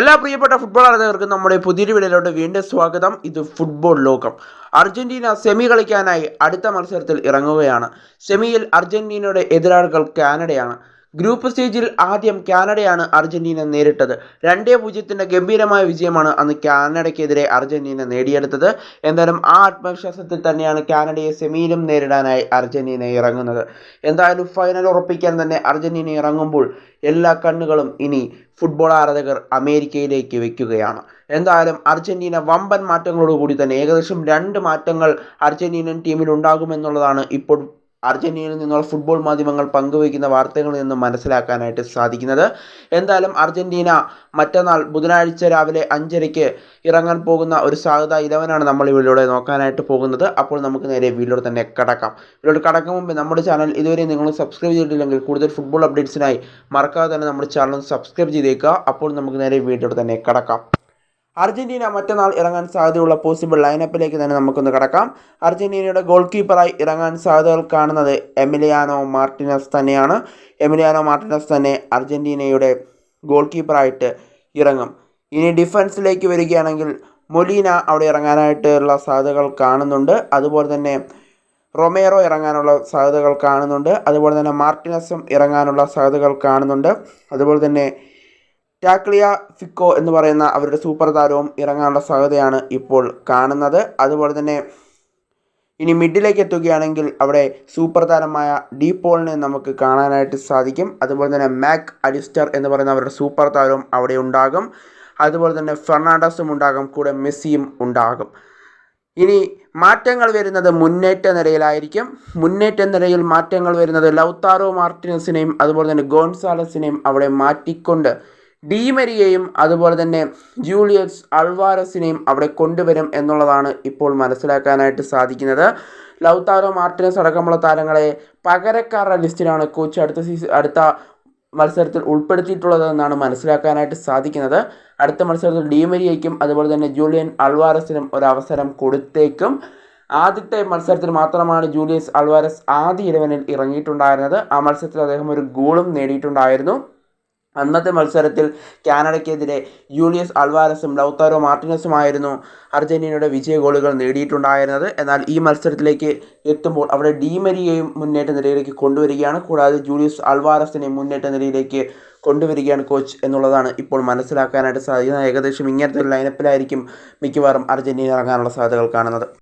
എല്ലാ പ്രിയപ്പെട്ട ഫുട്ബോൾ ആരാധകർക്കും നമ്മുടെ പുതിയൊരു വീഡിയോയിലോട്ട് വീണ്ടും സ്വാഗതം. ഇത് ഫുട്ബോൾ ലോകം. അർജന്റീന സെമി കളിക്കാനായി അടുത്ത മത്സരത്തിൽ ഇറങ്ങുകയാണ്. സെമിയിൽ അർജന്റീനയുടെ എതിരാളികൾ കാനഡയാണ്. ഗ്രൂപ്പ് സ്റ്റേജിൽ ആദ്യം കാനഡയാണ് അർജന്റീന നേരിട്ടത്. രണ്ടേ പൂജ്യത്തിന്റെ ഗംഭീരമായ വിജയമാണ് അന്ന് കാനഡയ്ക്കെതിരെ അർജന്റീന നേടിയെടുത്തത്. എന്തായാലും ആ ആത്മവിശ്വാസത്തിൽ തന്നെയാണ് കാനഡയെ സെമിയിലും നേരിടാനായി അർജന്റീന ഇറങ്ങുന്നത്. എന്തായാലും ഫൈനൽ ഉറപ്പിക്കാൻ തന്നെ അർജന്റീന ഇറങ്ങുമ്പോൾ എല്ലാ കണ്ണുകളും ഇനി ഫുട്ബോൾ ആരാധകർ അമേരിക്കയിലേക്ക് വെക്കുകയാണ്. എന്തായാലും അർജന്റീന വമ്പൻ മാറ്റങ്ങളോടുകൂടി തന്നെ ഏകദേശം രണ്ട് മാറ്റങ്ങൾ അർജന്റീനൻ ടീമിൽ ഉണ്ടാകുമെന്നുള്ളതാണ് ഇപ്പോൾ അർജന്റീനയിൽ നിന്നുള്ള ഫുട്ബോൾ മാധ്യമങ്ങൾ പങ്കുവയ്ക്കുന്ന വാർത്തകളിൽ നിന്നും മനസ്സിലാക്കാനായിട്ട് സാധിക്കുന്നത്. എന്തായാലും അർജന്റീന മറ്റന്നാൾ ബുധനാഴ്ച രാവിലെ അഞ്ചരയ്ക്ക് ഇറങ്ങാൻ പോകുന്ന ഒരു സാധ്യത ഇലവനാണ് നമ്മൾ ഇതിലൂടെ നോക്കാനായിട്ട് പോകുന്നത്. അപ്പോൾ നമുക്ക് നേരെ വീട്ടിലൂടെ തന്നെ കടക്കാം. വീഡിയോയിൽ കടക്കും മുമ്പ് നമ്മുടെ ചാനൽ ഇതുവരെ നിങ്ങൾ സബ്സ്ക്രൈബ് ചെയ്തിട്ടില്ലെങ്കിൽ കൂടുതൽ ഫുട്ബോൾ അപ്ഡേറ്റ്സിനായി മറക്കാതെ തന്നെ നമ്മുടെ ചാനൽ സബ്സ്ക്രൈബ് ചെയ്തേക്കുക. അപ്പോൾ നമുക്ക് നേരെ വീട്ടിലൂടെ തന്നെ കടക്കാം. അർജന്റീന മറ്റന്നാൾ ഇറങ്ങാൻ സാധ്യതയുള്ള പോസിബിൾ ലൈനപ്പിലേക്ക് തന്നെ നമുക്കൊന്ന് കടക്കാം. അർജന്റീനയുടെ ഗോൾ കീപ്പറായി ഇറങ്ങാൻ സാധ്യതകൾ കാണുന്നത് എമിലിയാനോ മാർട്ടിനസ് തന്നെയാണ്. എമിലിയാനോ മാർട്ടിനസ് തന്നെ അർജന്റീനയുടെ ഗോൾ കീപ്പറായിട്ട് ഇറങ്ങും. ഇനി ഡിഫൻസിലേക്ക് വരികയാണെങ്കിൽ മൊലീന അവിടെ ഇറങ്ങാനായിട്ടുള്ള സാധ്യതകൾ കാണുന്നുണ്ട്. അതുപോലെ തന്നെ റൊമേറോ ഇറങ്ങാനുള്ള സാധ്യതകൾ കാണുന്നുണ്ട്. അതുപോലെ തന്നെ മാർട്ടിനസും ഇറങ്ങാനുള്ള സാധ്യതകൾ കാണുന്നുണ്ട്. അതുപോലെ തന്നെ ടാക്ലിയ ഫിക്കോ എന്ന് പറയുന്ന അവരുടെ സൂപ്പർ താരവും ഇറങ്ങാനുള്ള സാധ്യതയാണ് ഇപ്പോൾ കാണുന്നത്. അതുപോലെ തന്നെ ഇനി മിഡിലേക്ക് എത്തുകയാണെങ്കിൽ അവിടെ സൂപ്പർ താരമായ ഡി പോളിനെ നമുക്ക് കാണാനായിട്ട് സാധിക്കും. അതുപോലെ തന്നെ മാക് അലിസ്റ്റർ എന്ന് പറയുന്ന അവരുടെ സൂപ്പർ താരവും അവിടെ ഉണ്ടാകും. അതുപോലെ തന്നെ ഫെർണാണ്ടസും ഉണ്ടാകും കൂടെ മെസ്സിയും ഉണ്ടാകും. ഇനി മാറ്റങ്ങൾ വരുന്നത് മുന്നേറ്റ നിരയിലായിരിക്കും. മുന്നേറ്റ നിരയിൽ മാറ്റങ്ങൾ വരുന്നത് ലൗത്താറോ മാർട്ടിനസിനെയും അതുപോലെ തന്നെ ഗോൺസാലസിനെയും അവിടെ മാറ്റിക്കൊണ്ട് ഡീമരിയെയും അതുപോലെ തന്നെ ജൂലിയസ് അൾവാരസിനെയും അവിടെ കൊണ്ടുവരും എന്നുള്ളതാണ് ഇപ്പോൾ മനസ്സിലാക്കാനായിട്ട് സാധിക്കുന്നത്. ലൗത്താരോ മാർട്ടിനസ് അടക്കമുള്ള താരങ്ങളെ പകരക്കാരുടെ ലിസ്റ്റിലാണ് കോച്ച് അടുത്ത സീസൺ അടുത്ത മത്സരത്തിൽ ഉൾപ്പെടുത്തിയിട്ടുള്ളത് എന്നാണ് മനസ്സിലാക്കാനായിട്ട് സാധിക്കുന്നത്. അടുത്ത മത്സരത്തിൽ ഡീമരിയയ്ക്കും അതുപോലെ തന്നെ ജൂലിയൻ അൾവാരസിനും ഒരു അവസരം കൊടുത്തേക്കും. ആദ്യത്തെ മത്സരത്തിൽ മാത്രമാണ് ജൂലിയസ് അൾവാരസ് ആദ്യ ഇലവനിൽ ഇറങ്ങിയിട്ടുണ്ടായിരുന്നത്. ആ മത്സരത്തിൽ അദ്ദേഹം ഒരു ഗോളും നേടിയിട്ടുണ്ടായിരുന്നു. അന്നത്തെ മത്സരത്തിൽ കാനഡയ്ക്കെതിരെ ജൂലിയസ് അൽവാരസും ലൗത്താരോ മാർട്ടിനസുമായിരുന്നു അർജന്റീനയുടെ വിജയ ഗോളുകൾ നേടിയിട്ടുണ്ടായിരുന്നത്. എന്നാൽ ഈ മത്സരത്തിലേക്ക് എത്തുമ്പോൾ അവിടെ ഡീമരിയെയും മുന്നേറ്റ നിരയിലേക്ക് കൊണ്ടുവരികയാണ്. കൂടാതെ ജൂലിയസ് അൽവാരസിനെ മുന്നേറ്റ നിരയിലേക്ക് കൊണ്ടുവരികയാണ് കോച്ച് എന്നുള്ളതാണ് ഇപ്പോൾ മനസ്സിലാക്കാനായിട്ട് സാധിക്കുന്നത്. ഏകദേശം ഇങ്ങനത്തെ ലൈനപ്പിലായിരിക്കും മിക്കവാറും അർജന്റീന ഇറങ്ങാനുള്ള സാധ്യതകൾ കാണുന്നത്.